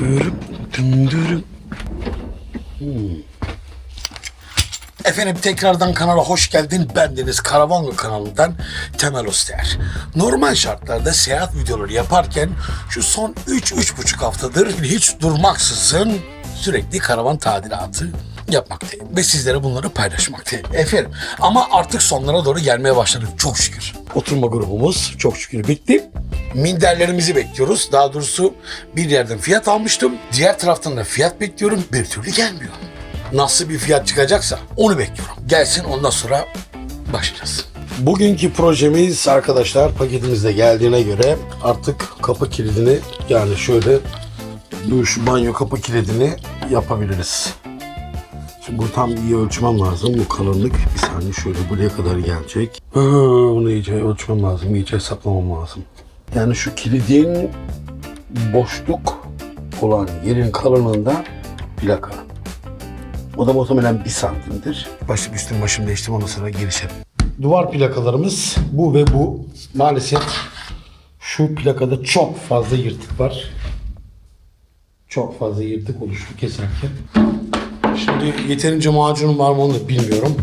Dürüp dündürüp. Efendim tekrardan kanala hoş geldin. Ben Deniz Karavanlı kanalından Temel Oster. Normal şartlarda seyahat videoları yaparken şu son 3-3,5 haftadır hiç durmaksızın sürekli karavan tadilatı yapmaktayım. Ve sizlere bunları paylaşmaktayım. Efendim ama artık sonlara doğru gelmeye başladık çok şükür. Oturma grubumuz çok şükür bitti. Minderlerimizi bekliyoruz. Daha doğrusu bir yerden fiyat almıştım. Diğer taraftan da fiyat bekliyorum. Bir türlü gelmiyor nasıl bir fiyat çıkacaksa onu bekliyorum. Gelsin ondan sonra başlayacağız. Bugünkü projemiz arkadaşlar paketimizde geldiğine göre artık kapı kilidini yani şöyle duş, banyo kapı kilidini yapabiliriz. Bu tam iyi ölçmem lazım bu kalınlık. Bir saniye şöyle buraya kadar gelecek. Ee, Bunu iyice ölçmem lazım, iyice hesaplamam lazım. Yani şu kilidin boşluk olan yerin kalınlığında plaka. O da muhtemelen bir santimdir. Başlık üstüm başım değiştim ondan sonra girişelim. Duvar plakalarımız bu ve bu. Maalesef şu plakada çok fazla yırtık var. Çok fazla yırtık oluştu keserken. Yeterince macunum var mı onu da bilmiyorum.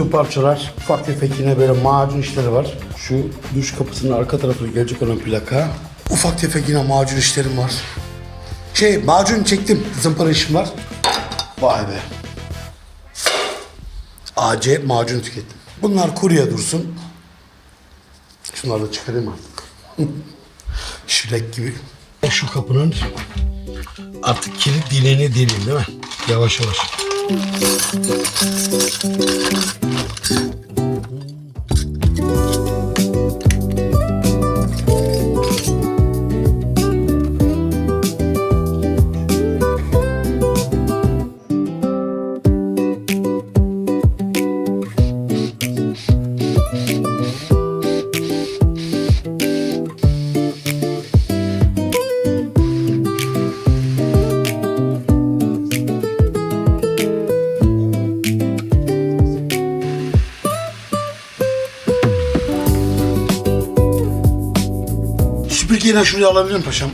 Bütün parçalar ufak tefek yine böyle macun işleri var. Şu duş kapısının arka tarafına gelecek olan plaka. Ufak tefek yine macun işlerim var. Şey macun çektim zımpara işim var. Vay be. AC macun tükettim. Bunlar kuruya dursun. Şunları da çıkarayım artık. Şirek gibi. Şu kapının artık kilit dileğini deleyim değil mi? Yavaş yavaş. フフフフ。De şuraya alabilir miyim paşam?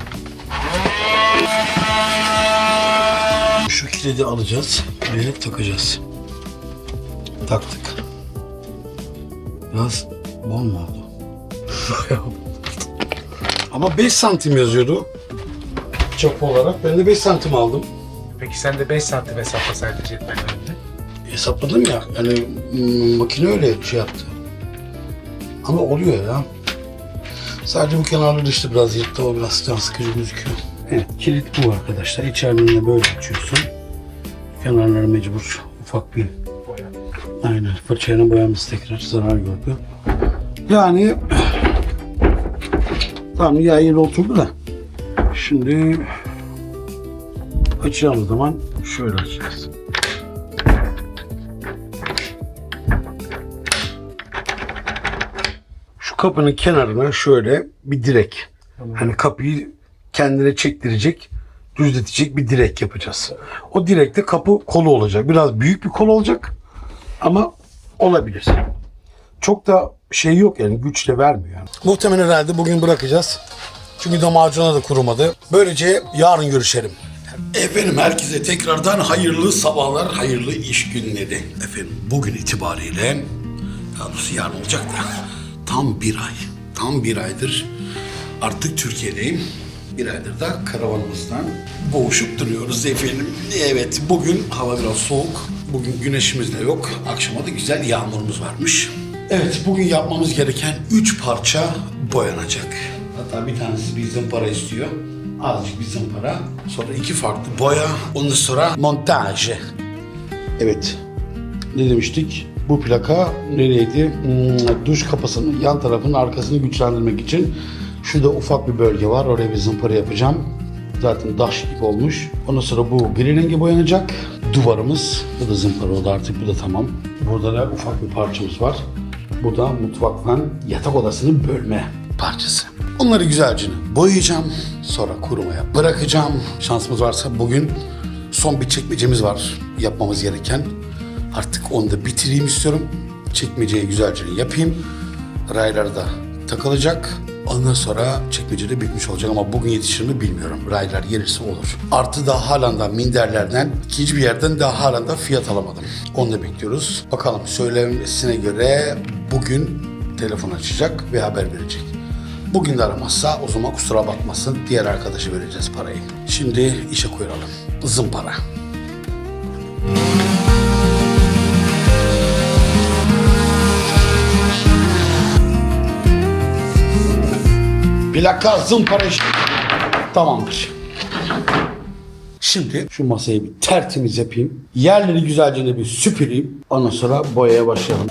Şu kilidi alacağız ve takacağız. Taktık. Biraz bol mu oldu? Ama 5 santim yazıyordu. Çap olarak. Ben de 5 santim aldım. Peki sen de 5 santim hesaplasaydın jetmen önünde. Hesapladım ya. Yani makine öyle şey yaptı. Ama oluyor ya. Sadece bu kenarları işte biraz yırttı. O biraz can sıkıcı gözüküyor. Evet kilit bu arkadaşlar. İçeriden böyle açıyorsun. Kenarları mecbur ufak bir Boya. aynen fırçayla boyamız tekrar zarar gördü. Yani tam yağ yeri oturdu da şimdi açacağımız zaman şöyle açacağız. Kapının kenarına şöyle bir direk. Hani kapıyı kendine çektirecek, düzletecek bir direk yapacağız. O direkte kapı kolu olacak. Biraz büyük bir kol olacak ama olabilir. Çok da şey yok yani güçle vermiyor yani. Muhtemelen herhalde bugün bırakacağız. Çünkü de macuna da kurumadı. Böylece yarın görüşelim. Efendim herkese tekrardan hayırlı sabahlar, hayırlı iş günleri. Efendim bugün itibariyle, daha doğrusu yarın olacak da tam bir ay, tam bir aydır artık Türkiye'deyim. Bir aydır da karavanımızdan boğuşup duruyoruz efendim. Evet bugün hava biraz soğuk. Bugün güneşimiz de yok. Akşama da güzel yağmurumuz varmış. Evet bugün yapmamız gereken üç parça boyanacak. Hatta bir tanesi bizden para istiyor. azıcık bir zımpara. Sonra iki farklı boya. Ondan sonra montaj. Evet. Ne demiştik? Bu plaka nereydi? Hmm, duş kapısının yan tarafının arkasını güçlendirmek için. Şurada ufak bir bölge var. Oraya bir zımpara yapacağım. Zaten daş gibi olmuş. Ondan sonra bu gri rengi boyanacak. Duvarımız. Bu da zımpara oldu artık. Bu da tamam. Burada da ufak bir parçamız var. Bu da mutfakla yatak odasının bölme parçası. Onları güzelce boyayacağım. Sonra kurumaya bırakacağım. Şansımız varsa bugün son bir çekmecemiz var yapmamız gereken. Artık onu da bitireyim istiyorum. Çekmeceyi güzelce yapayım. Raylar da takılacak. Ondan sonra çekmecede bitmiş olacak ama bugün yetişir mi bilmiyorum. Raylar gelirse olur. Artı da halen de minderlerden ikinci bir yerden daha halen de fiyat alamadım. Onu da bekliyoruz. Bakalım söylemesine göre bugün telefon açacak ve haber verecek. Bugün de aramazsa o zaman kusura bakmasın diğer arkadaşa vereceğiz parayı. Şimdi işe koyalım. Zımpara. Plaka zımpara işi. Tamamdır. Şimdi şu masayı bir tertemiz yapayım. Yerleri güzelce de bir süpüreyim. Ondan sonra boyaya başlayalım.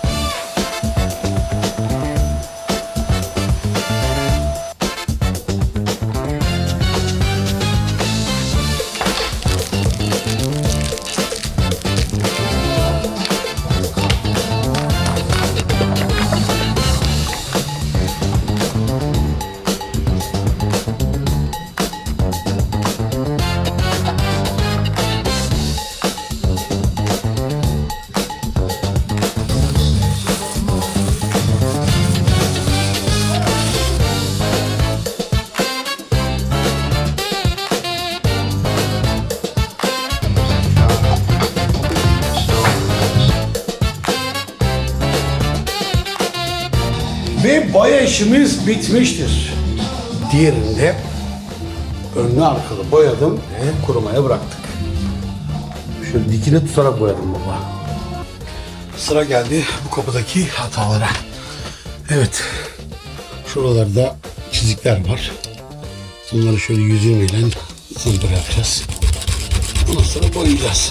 Bitmiştir. Diğerinde önlü arkalı boyadım ve kurumaya bıraktık. Şöyle dikine tutarak boyadım baba. Sıra geldi bu kapıdaki hatalara. Evet. Şuralarda çizikler var. Bunları şöyle yüzüğüyle zımbır yapacağız. Ondan sonra boyayacağız.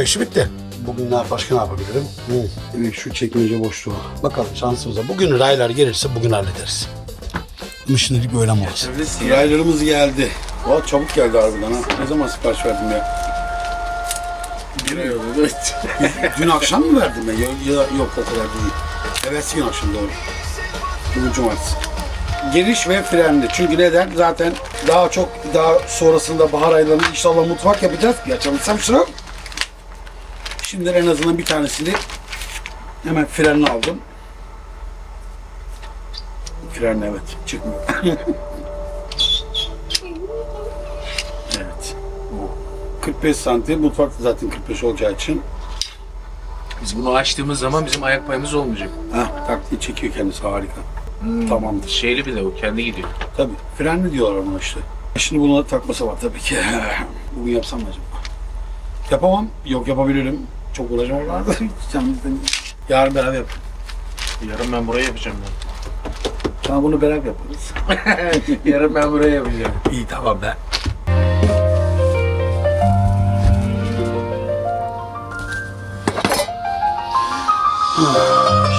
Boya işi bitti. Bugün ne başka ne yapabilirim? Hı. Evet şu çekmece boşluğu. Bakalım şansımıza. Bugün raylar gelirse bugün hallederiz. Ama şimdilik böyle mi olsun? Raylarımız geldi. Valla çabuk geldi harbiden ha. Ne zaman sipariş verdim ya? Bilmiyorum. Dün akşam mı verdim ben? Ya, ya- yok o kadar değil. Evet gün akşam doğru. Bugün cumartesi. Giriş ve frenli. Çünkü neden? Zaten daha çok daha sonrasında bahar aylarında inşallah mutfak yapacağız. Ya çalışsam şunu. Şimdi en azından bir tanesini hemen frenli aldım. Frenli evet. Çıkmıyor. evet. Bu 45 santim. Mutfak zaten 45 olacağı için Biz bunu açtığımız zaman bizim ayak payımız olmayacak. Ha, taktiği çekiyor kendisi harika. Tamamdır. Şeyli bir de o kendi gidiyor. Tabii. Frenli diyorlar ona işte. Şimdi buna takması var tabii ki. Bugün yapsam mı acaba? Yapamam. Yok yapabilirim. Çok vardı. Sen bizden- Yarın beraber yap. Yarın ben buraya yapacağım ben. Sana bunu beraber yaparız. Yarın ben buraya yapacağım. İyi tamam be.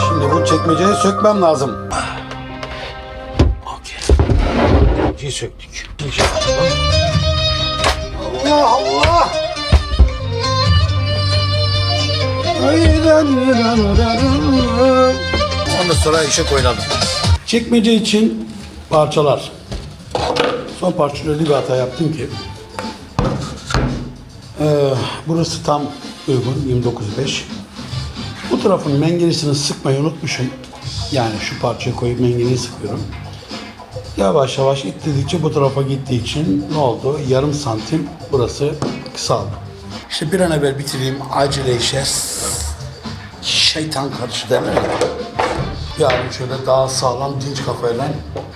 Şimdi bu çekmeceyi sökmem lazım. Okey. Çekmeceyi söktük. Allah Allah! Ondan sonra işe koyalım. Çekmece için parçalar. Son parçada öyle bir hata yaptım ki. Ee, burası tam uygun 29.5. Bu tarafın mengenesini sıkmayı unutmuşum. Yani şu parçayı koyup mengeneyi sıkıyorum. Yavaş yavaş ittirdikçe bu tarafa gittiği için ne oldu? Yarım santim burası kısaldı. İşte bir an evvel bitireyim. Acele işe şeytan karşı derler ya. Yarın şöyle daha sağlam dinç kafayla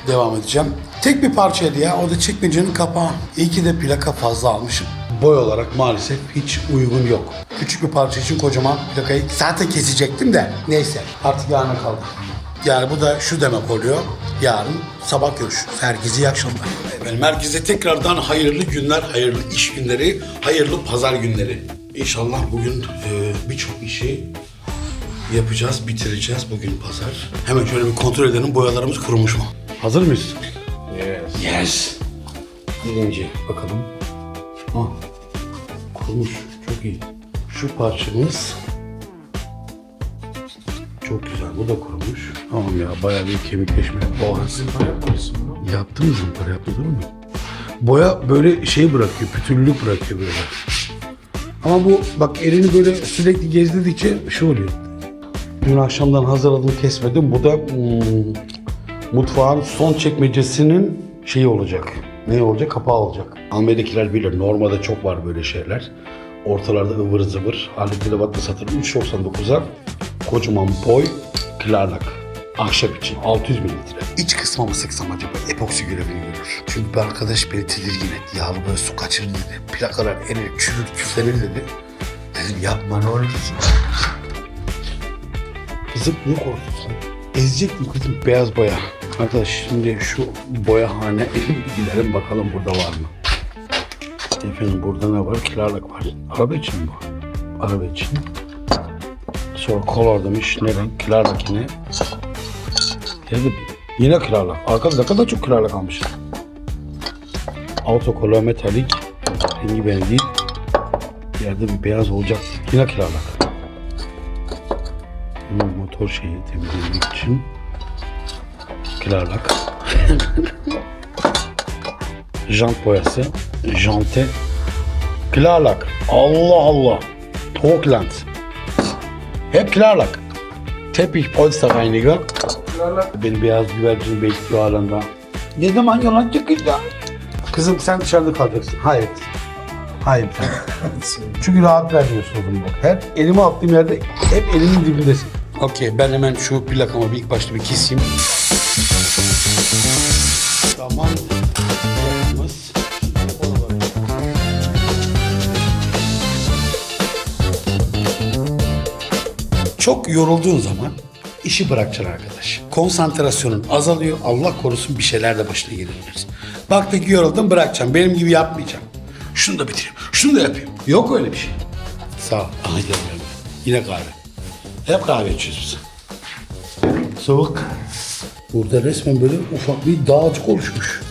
devam edeceğim. Tek bir parçaydı ya. O da çekmecenin kapağı. İyi ki de plaka fazla almışım. Boy olarak maalesef hiç uygun yok. Küçük bir parça için kocaman plakayı zaten kesecektim de. Neyse artık yarına kaldı. Yani bu da şu demek oluyor. Yarın sabah görüşürüz. Herkese iyi akşamlar. Efendim herkese tekrardan hayırlı günler, hayırlı iş günleri, hayırlı pazar günleri. İnşallah bugün e, birçok işi yapacağız, bitireceğiz bugün pazar. Hemen şöyle bir kontrol edelim boyalarımız kurumuş mu? Hazır mıyız? Yes. Yes. Birinci bakalım. Ha, kurumuş. Çok iyi. Şu parçamız çok güzel. Bu da kurumuş. Tamam ya bayağı bir kemikleşme. Boğa. Zımpara yapıyorsun bunu. Yaptım zımpara yaptı değil mi? Boya böyle şey bırakıyor, pütürlük bırakıyor böyle. Ama bu bak elini böyle sürekli gezdirdikçe şu oluyor. Dün akşamdan hazırladım kesmedim. Bu da hmm, mutfağın son çekmecesinin şeyi olacak. Ne olacak? Kapağı olacak. Almanya'dakiler bilir. Normalde çok var böyle şeyler. Ortalarda ıvır zıvır. Halbuki de satılır 3.99'a kocaman boy klarlak. Ahşap için 600 mililitre. İç kısmı mı sıksam acaba epoksi görevini görür. Çünkü bir arkadaş beni tedirgin etti. Yağlı böyle su kaçırır dedi. Plakalar erir, çürür, küflenir dedi. Dedim yapma ne olursun. Kızım ne korkuyorsun? Ezecek mi kızım beyaz boya? Arkadaş şimdi şu boyahane gidelim bakalım burada var mı? Efendim burada ne var? Kirarlık var. Araba için bu? Araba için. Sonra color demiş. Ne renk? Kirarlık yine. Yerde yine kirarlık. Arkada ne kadar çok kirarlık almış. Auto color metalik. Rengi benim değil. Yerde bir beyaz olacak. Yine kirarlık. Hmm, motor şeyi temizlemek için kirarlak. Jant boyası. Jante. Kirarlak. Allah Allah. Tokland. Hep kirarlak. Teppich Polsterreiniger. Beni beyaz güvercin bekliyor halinde. Ne zaman yola çıkacağım? Kızım sen dışarıda kalacaksın. Hayır. Hayır. Çünkü rahat vermiyorsun o zaman bak. Her elimi attığım yerde hep elimin dibindesin. Okey ben hemen şu plakamı bir ilk başta bir keseyim. Tamam. Plakamız. Çok yorulduğun zaman işi bırakacaksın arkadaş. Konsantrasyonun azalıyor. Allah korusun bir şeyler de başına gelebilir. Baktın ki yoruldun bırakacaksın. Benim gibi yapmayacağım. Şunu da bitireyim. Şunu da yapayım. Yok öyle bir şey. Sağ ol. Aha. Yine kahve. Hep kahve içiyoruz biz. Soğuk. Burada resmen böyle ufak bir dağcık oluşmuş.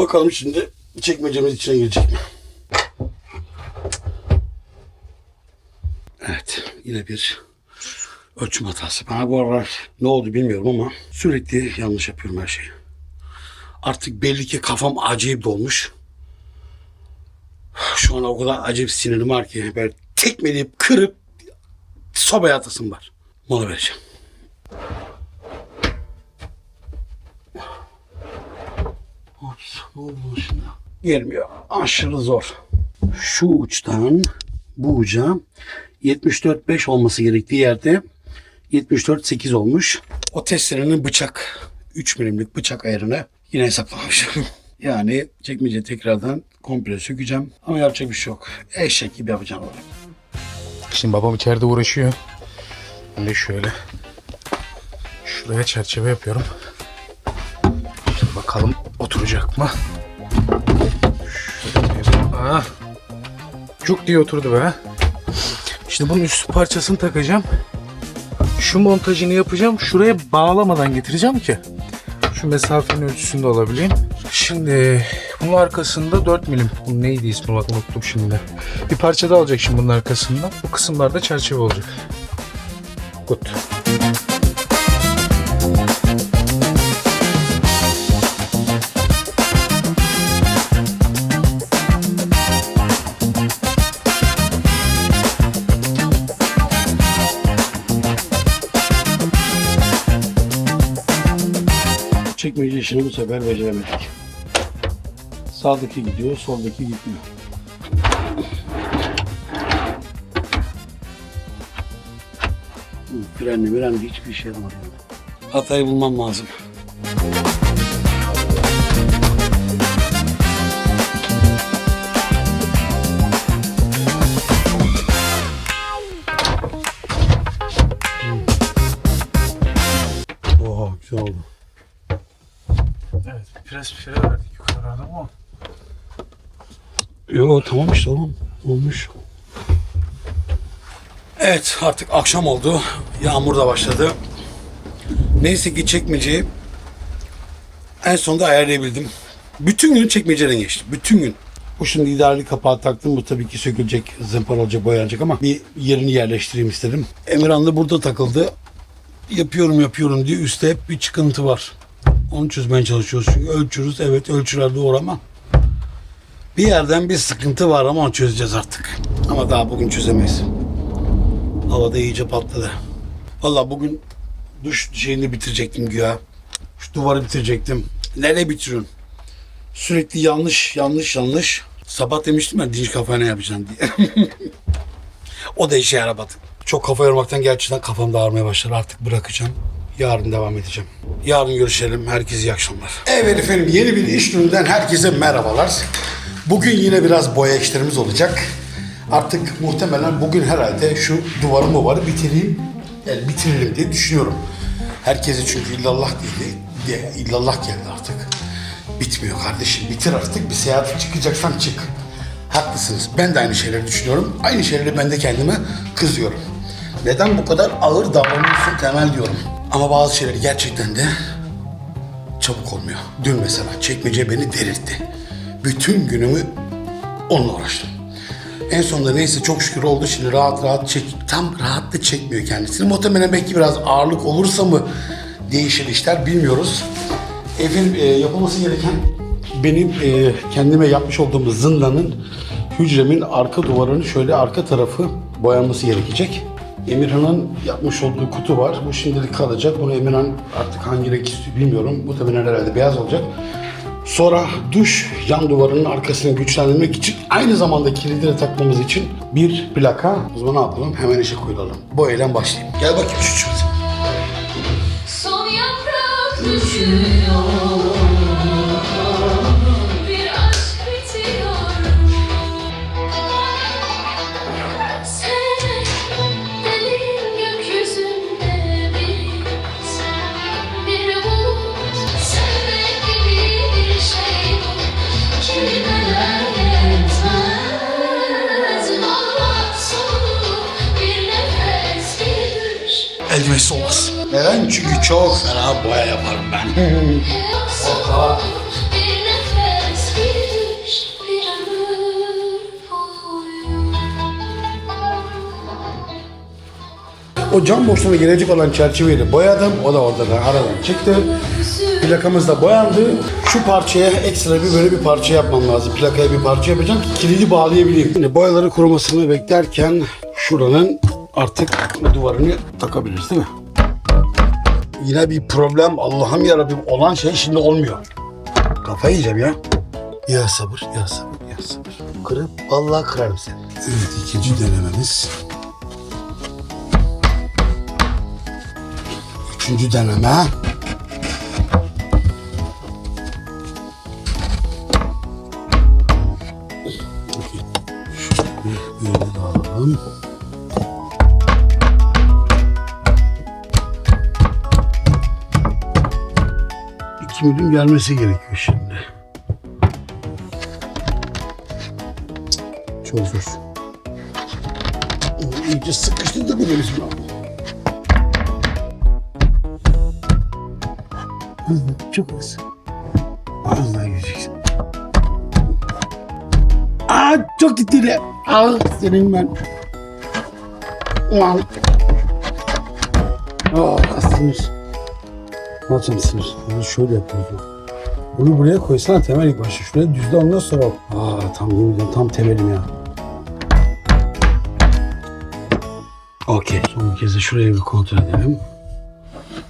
Bakalım şimdi çekmecemiz içine girecek mi? Evet. Yine bir Ölçüm hatası. Bana bu aralar ne oldu bilmiyorum ama sürekli yanlış yapıyorum her şeyi. Artık belli ki kafam acayip dolmuş. Şu an o kadar acayip sinirim var ki böyle tekmeleyip kırıp sobaya atasım var. Mola vereceğim. Ops, ne oldu şimdi? Gelmiyor. Aşırı zor. Şu uçtan bu uca 74.5 olması gerektiği yerde 74.8 olmuş. O testerenin bıçak 3 milimlik bıçak ayarını yine hesaplamamışım. yani çekmece tekrardan komple sökeceğim. Ama yapacak bir şey yok. Eşek gibi yapacağım onu. Şimdi babam içeride uğraşıyor. Ben de şöyle şuraya çerçeve yapıyorum. Şimdi bakalım oturacak mı? Şöyle Ah. Cuk diye oturdu be. Şimdi bunun üst parçasını takacağım. Şu montajını yapacağım. Şuraya bağlamadan getireceğim ki şu mesafenin ölçüsünde olabileyim. Şimdi bunun arkasında 4 milim. Bu neydi ismi bak unuttum şimdi. Bir parça daha olacak şimdi bunun arkasında. Bu kısımlarda çerçeve olacak. Good. İşini bu sefer beceremedik. Sağdaki gidiyor, soldaki gitmiyor. Frenli mirenli hiçbir yaramadı. yani. Hatayı bulmam lazım. Yo tamam işte oğlum. Olmuş. Evet artık akşam oldu. Yağmur da başladı. Neyse ki çekmeceyi en sonunda ayarlayabildim. Bütün gün çekmeceden geçti. Bütün gün. Bu şimdi idareli kapağı taktım. Bu tabii ki sökülecek, zımpara olacak, boyanacak ama bir yerini yerleştireyim istedim. Emirhan da burada takıldı. Yapıyorum yapıyorum diye üstte hep bir çıkıntı var. Onu çözmeye çalışıyoruz. Çünkü ölçürüz. Evet ölçüler doğru ama bir yerden bir sıkıntı var ama onu çözeceğiz artık. Ama daha bugün çözemeyiz. Havada iyice patladı. Vallahi bugün duş şeyini bitirecektim güya. Şu duvarı bitirecektim. Nereye bitiriyorsun? Sürekli yanlış, yanlış, yanlış. Sabah demiştim ya dinç kafaya ne yapacaksın diye. o da işe yaramadı. Çok kafa yormaktan gerçekten kafam da ağrımaya başladı. Artık bırakacağım. Yarın devam edeceğim. Yarın görüşelim. Herkese iyi akşamlar. Evet efendim yeni bir iş gününden herkese merhabalar. Bugün yine biraz boya işlerimiz olacak. Artık muhtemelen bugün herhalde şu duvarı muvarı bitireyim. Yani bitiririm diye düşünüyorum. Herkese çünkü illallah dedi. De, illallah geldi artık. Bitmiyor kardeşim bitir artık. Bir seyahate çıkacaksan çık. Haklısınız. Ben de aynı şeyleri düşünüyorum. Aynı şeyleri ben de kendime kızıyorum. Neden bu kadar ağır davranıyorsun temel diyorum. Ama bazı şeyler gerçekten de çabuk olmuyor. Dün mesela çekmece beni delirtti. Bütün günümü onunla uğraştım. En sonunda neyse çok şükür oldu. Şimdi rahat rahat çek, tam rahat da çekmiyor kendisini. Muhtemelen belki biraz ağırlık olursa mı değişir işler bilmiyoruz. Efendim e, yapılması gereken benim e, kendime yapmış olduğum zindanın hücremin arka duvarının şöyle arka tarafı boyanması gerekecek. Emirhan'ın yapmış olduğu kutu var. Bu şimdilik kalacak. Bunu Emirhan artık hangi renk istiyor bilmiyorum. Bu da herhalde beyaz olacak. Sonra duş yan duvarının arkasını güçlendirmek için aynı zamanda kilidi de takmamız için bir plaka. O zaman ne yapalım? Hemen işe koyulalım. Bu eylem başlayayım. Gel bakayım şu çocuğa. Son yaprak düşüyor Neden? Çünkü çok fena boya yaparım ben. Boyu. O cam boşluğuna gelecek olan çerçeveyi boyadım. O da oradan aradan çıktı. Plakamız da boyandı. Şu parçaya ekstra bir böyle bir parça yapmam lazım. Plakaya bir parça yapacağım ki kilidi bağlayabileyim. Şimdi boyaları kurumasını beklerken şuranın artık duvarını takabiliriz değil mi? Yine bir problem Allah'ım yarabbim olan şey şimdi olmuyor. Kafayı yiyeceğim ya. Ya sabır, ya sabır, ya sabır. Kırıp vallahi kırarım seni. Evet ikinci denememiz. Üçüncü deneme. Milim gelmesi gerekiyor şimdi. Çok zor. Oo, İyice sıkıştırdı beni bizim abi. Hızlı, çok hızlı. Az daha gideceksin. Aa, çok titredi. Ah, senin ben. Ulan. Ah, sinir. Yapacağım sinir? Bunu şöyle yapıyoruz. Bunu buraya koysana temel ilk başta. Şuraya düzle ondan sonra. Aa tam yemin tam temelim ya. Okey. Son bir kez de şuraya bir kontrol edelim.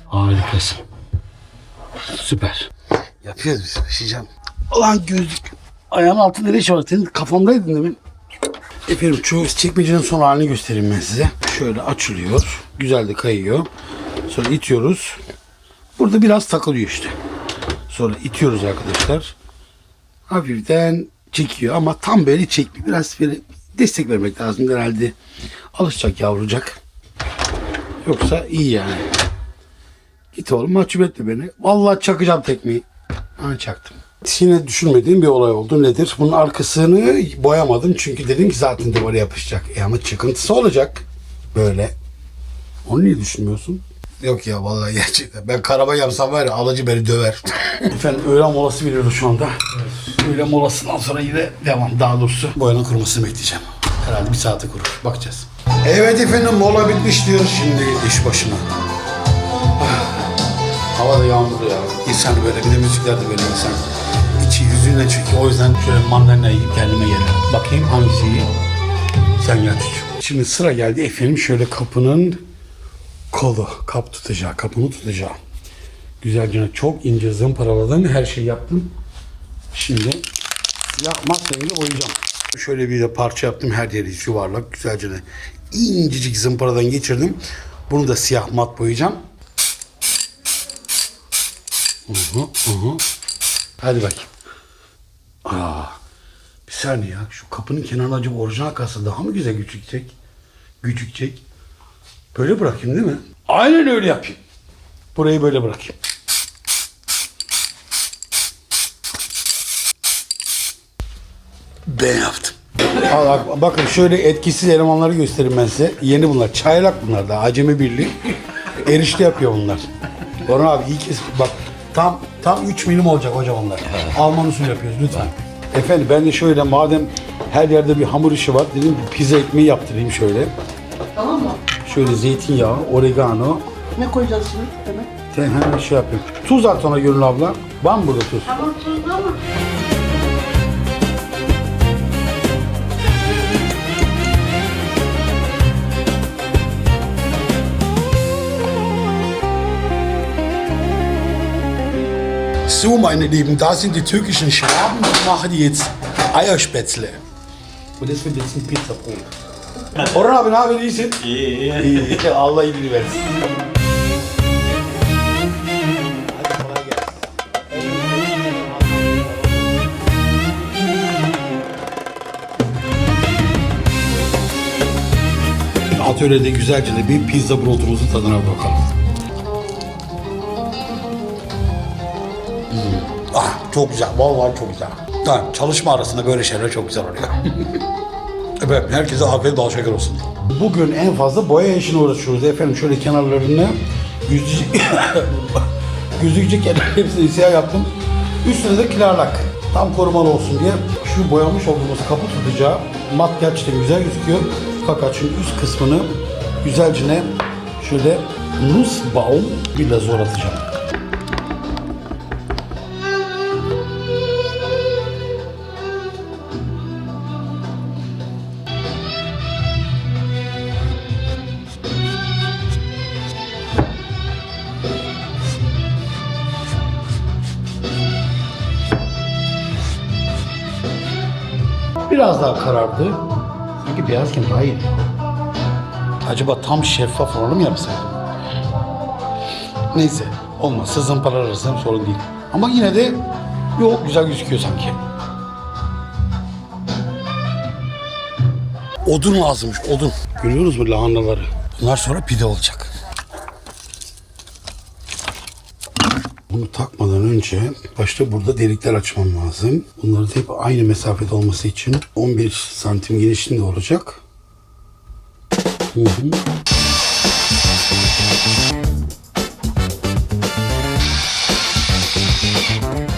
Harikasın. Süper. Yapıyoruz biz. Başlayacağım. Ulan gözlük. Ayağımın altında ne şey? Senin kafamdaydın demin. Efendim şu çekmecenin son halini göstereyim ben size. Şöyle açılıyor. Güzel de kayıyor. Sonra itiyoruz. Burada biraz takılıyor işte. Sonra itiyoruz arkadaşlar. Hafiften çekiyor ama tam böyle çekmiyor. Biraz böyle destek vermek lazım herhalde. Alışacak yavrucak. Yoksa iyi yani. Git oğlum mahcup etme beni. Vallahi çakacağım tekmeyi. Ha çaktım. Yine düşünmediğim bir olay oldu. Nedir? Bunun arkasını boyamadım. Çünkü dedim ki zaten duvara yapışacak. E ama çıkıntısı olacak. Böyle. Onu niye düşünmüyorsun? Yok ya vallahi gerçekten. Ben karaba yapsam var ya alıcı beni döver. Efendim öğlen molası veriyoruz şu anda. Öğlen molasından sonra yine devam daha doğrusu. Boyanın kurumasını bekleyeceğim. Herhalde bir saate kurur. Bakacağız. Evet efendim mola bitmiş diyor. Şimdi iş başına. Hava da yağmurlu ya. İnsan böyle bir de müzikler de böyle insan. içi yüzüne çekiyor. O yüzden şöyle mandalina yiyip kendime gelirim. Bakayım hangisi iyi? Sen gel. Şimdi sıra geldi efendim şöyle kapının kolu. Kap tutacağı, kapını tutacağı. Güzelce çok ince zımparaladım. Her şeyi yaptım. Şimdi siyah mat rengi boyayacağım. Şöyle bir de parça yaptım. Her yeri yuvarlak. Güzelce de incecik zımparadan geçirdim. Bunu da siyah mat boyayacağım. Hı hı. Hadi bakayım. Aa, bir saniye ya. Şu kapının kenarına acaba orijinal kalsa daha mı güzel küçükecek? Küçükecek. Böyle bırakayım değil mi? Aynen öyle yapayım. Burayı böyle bırakayım. Ben yaptım. Al, bak- bakın şöyle etkisiz elemanları göstereyim ben size. Yeni bunlar. Çaylak bunlar da. Acemi birliği. Erişte yapıyor bunlar. Orhan abi iyi kes. Bak tam tam 3 milim olacak hocam onlar. Alman usulü yapıyoruz lütfen. Efendim ben de şöyle madem her yerde bir hamur işi var dedim pizza ekmeği yaptırayım şöyle. Şöyle zeytinyağı, oregano. Ne koyacağız şimdi? Hemen. Sen hemen şey yapayım. Tuz at ona Gönül abla. Var mı burada tuz? Tamam tuzlu ama. So, meine Lieben, da sind die türkischen Schwaben und machen jetzt Eierspätzle. Und das wird jetzt ein Pizzabrot. Orhan abi ne haber iyisin? İyi iyi. iyi. Allah iyiliğini versin. Hadi kolay gelsin. Atölyede güzelce de bir pizza brotumuzun tadına bakalım. Ah çok güzel. Vallahi çok güzel. Ha, çalışma arasında böyle şeyler çok güzel oluyor. evet herkese afiyet bal şeker olsun. Bugün en fazla boya işine uğraşıyoruz efendim. Şöyle kenarlarını yüzücük gözükecek yerler hepsini siyah yaptım. Üstüne de kilarlak. Tam korumalı olsun diye şu boyamış olduğumuz kapı tutacağı mat gerçekten güzel gözüküyor. Fakat şu üst kısmını güzelce ne Şöyle Nussbaum Villazor atacağım. Biraz daha karardı. Sanki beyazken daha iyi. Acaba tam şeffaf olanı mı yapsaydım? Neyse olmazsa zımparalarsan sorun değil. Ama yine de yok güzel gözüküyor sanki. Odun lazımmış odun. Görüyoruz mu lahanaları? Bunlar sonra pide olacak. Bunu takmadan önce başta burada delikler açmam lazım. Bunları da hep aynı mesafede olması için 11 santim genişliğinde olacak. Hı hı.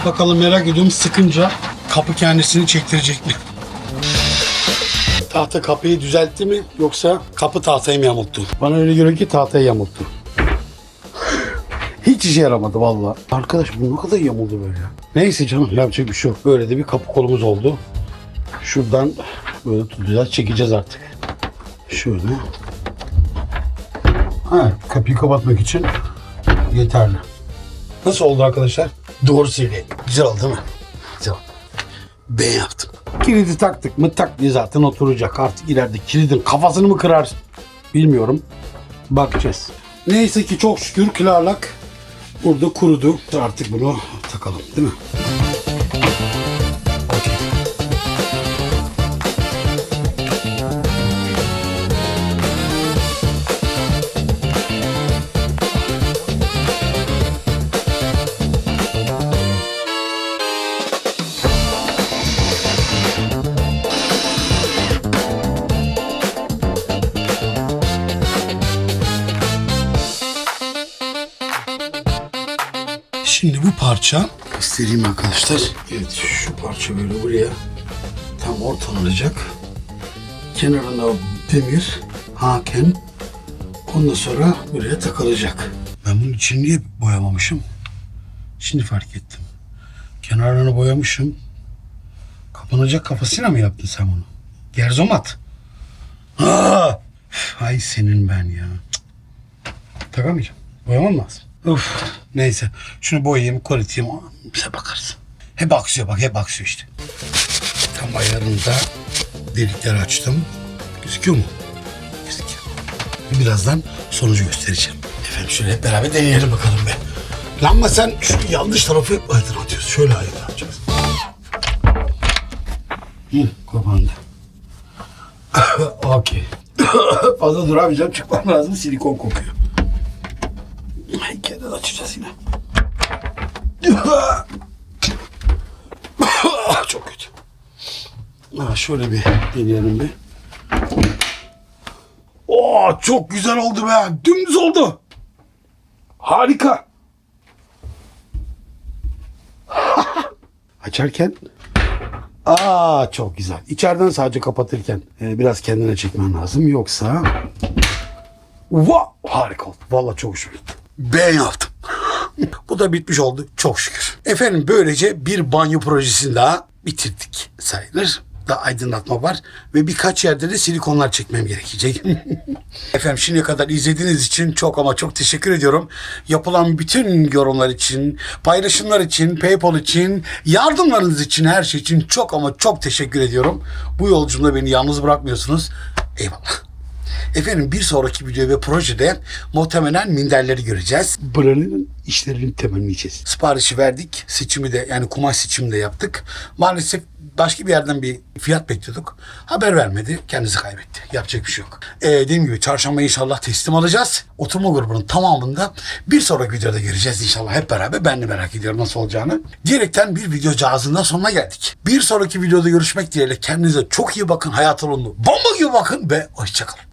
Bakalım merak ediyorum sıkınca kapı kendisini çektirecek mi? Tahta kapıyı düzeltti mi yoksa kapı tahtayı mı yamulttu? Bana öyle görünüyor ki tahtayı yamulttu. Hiç işe yaramadı valla. Arkadaş bu ne kadar yamuldu böyle. Neyse canım yapacak bir şey yok. Böyle de bir kapı kolumuz oldu. Şuradan böyle tutacağız çekeceğiz artık. Şöyle. Ha, kapıyı kapatmak için yeterli. Nasıl oldu arkadaşlar? Doğru söyle. Güzel oldu değil mi? Güzel. Ben yaptım. Kilidi taktık mı tak diye zaten oturacak. Artık ileride kilidin kafasını mı kırar bilmiyorum. Bakacağız. Neyse ki çok şükür kilarlak burada kurudu. Artık bunu takalım değil mi? Parça göstereyim arkadaşlar. Evet şu parça böyle buraya tam ortalanacak. Kenarında demir, haken. Ondan sonra buraya takılacak. Ben bunun için niye boyamamışım? Şimdi fark ettim. Kenarlarını boyamışım. Kapanacak kafasıyla mı yaptın sen bunu? Gerzomat. Aa! Ay senin ben ya. Takamayacağım. Boyamam lazım. Uf. Neyse. Şunu boyayayım, koriteyim. Bize bakarız. Hep aksıyor bak, hep aksıyor işte. Tam ayarında delikler açtım. Gözüküyor mu? Gözüküyor. Birazdan sonucu göstereceğim. Efendim şöyle hep beraber deneyelim bakalım be. Lanma sen şu yanlış tarafı aydınlatıyorsun. Şöyle aydınlatacağız. Hı, kapandı. Okey. Fazla duramayacağım. Çıkmam lazım. Silikon kokuyor. Açacağız yine. Çok kötü. Ha, şöyle bir deneyelim bir. Oo, çok güzel oldu be. Dümdüz oldu. Harika. Açarken Aa çok güzel. İçeriden sadece kapatırken e, biraz kendine çekmen lazım. Yoksa Wow, harika oldu. Vallahi çok hoşuma gitti. Ben yaptım. Bu da bitmiş oldu çok şükür. Efendim böylece bir banyo projesini daha bitirdik sayılır. Da aydınlatma var ve birkaç yerde de silikonlar çekmem gerekecek. Efendim şimdiye kadar izlediğiniz için çok ama çok teşekkür ediyorum. Yapılan bütün yorumlar için, paylaşımlar için, PayPal için, yardımlarınız için, her şey için çok ama çok teşekkür ediyorum. Bu yolculuğumda beni yalnız bırakmıyorsunuz. Eyvallah. Efendim bir sonraki video ve projede muhtemelen minderleri göreceğiz. Buranın işlerini temizleyeceğiz. Siparişi verdik. Seçimi de yani kumaş seçimi de yaptık. Maalesef başka bir yerden bir fiyat bekliyorduk. Haber vermedi. Kendisi kaybetti. Yapacak bir şey yok. Ee, dediğim gibi çarşamba inşallah teslim alacağız. Oturma grubunun tamamında bir sonraki videoda göreceğiz inşallah hep beraber. Ben de merak ediyorum nasıl olacağını. Diyerekten bir video cihazından sonuna geldik. Bir sonraki videoda görüşmek dileğiyle kendinize çok iyi bakın. Hayat olumlu. Bomba gibi bakın ve hoşçakalın.